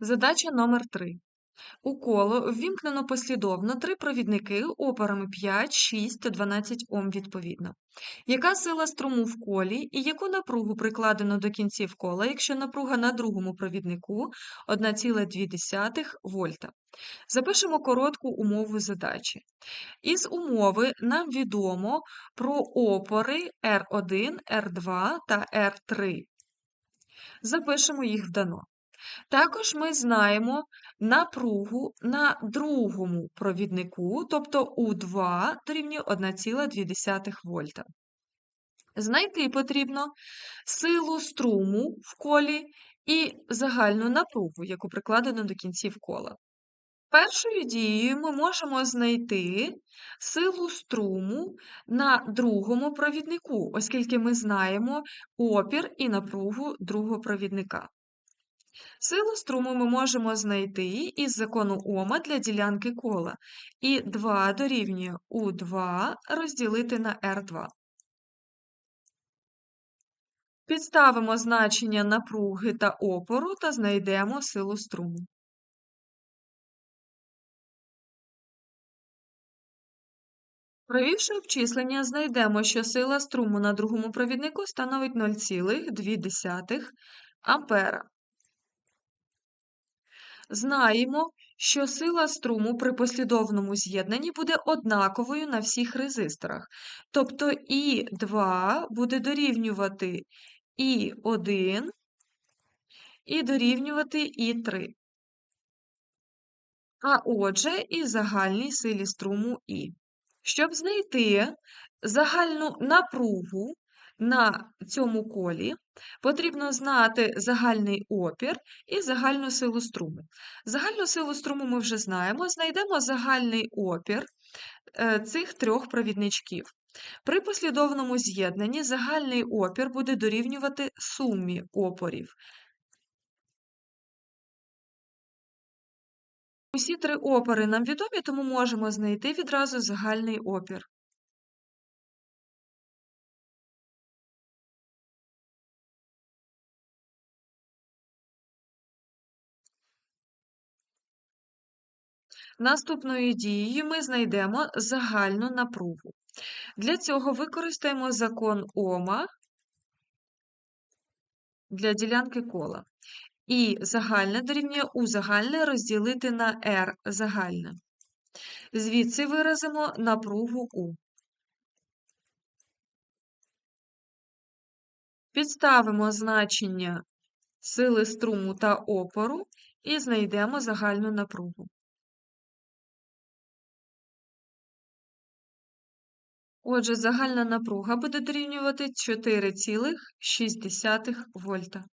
Задача номер 3. У коло ввімкнено послідовно три провідники опорами 5, 6 та 12 Ом відповідно. Яка сила струму в колі і яку напругу прикладено до кінців кола, якщо напруга на другому провіднику 1,2 вольта? Запишемо коротку умову задачі. Із умови нам відомо про опори R1, R2 та R3. Запишемо їх в дано. Також ми знаємо напругу на другому провіднику, тобто У2 дорівнює 1,2 вольта. Знайти потрібно силу струму в колі і загальну напругу, яку прикладено до кінців кола. Першою дією ми можемо знайти силу струму на другому провіднику, оскільки ми знаємо опір і напругу другого провідника. Силу струму ми можемо знайти із закону Ома для ділянки кола. І 2 дорівнює У2 розділити на R2. Підставимо значення напруги та опору та знайдемо силу струму. Провівши обчислення, знайдемо, що сила струму на другому провіднику становить 0,2 ампера. Знаємо, що сила струму при послідовному з'єднанні буде однаковою на всіх резисторах. Тобто І2 буде дорівнювати І1 і дорівнювати І3. А отже, і загальній силі струму І. Щоб знайти загальну напругу на цьому колі потрібно знати загальний опір і загальну силу струму. Загальну силу струму ми вже знаємо, знайдемо загальний опір е, цих трьох провідничків. При послідовному з'єднанні загальний опір буде дорівнювати сумі опорів. Усі три опори нам відомі, тому можемо знайти відразу загальний опір. Наступною дією ми знайдемо загальну напругу. Для цього використаємо закон Ома для ділянки кола. І загальне дорівнює У загальне розділити на R загальне. Звідси виразимо напругу У. Підставимо значення сили струму та опору і знайдемо загальну напругу. Отже, загальна напруга буде дорівнювати 4,6 вольта.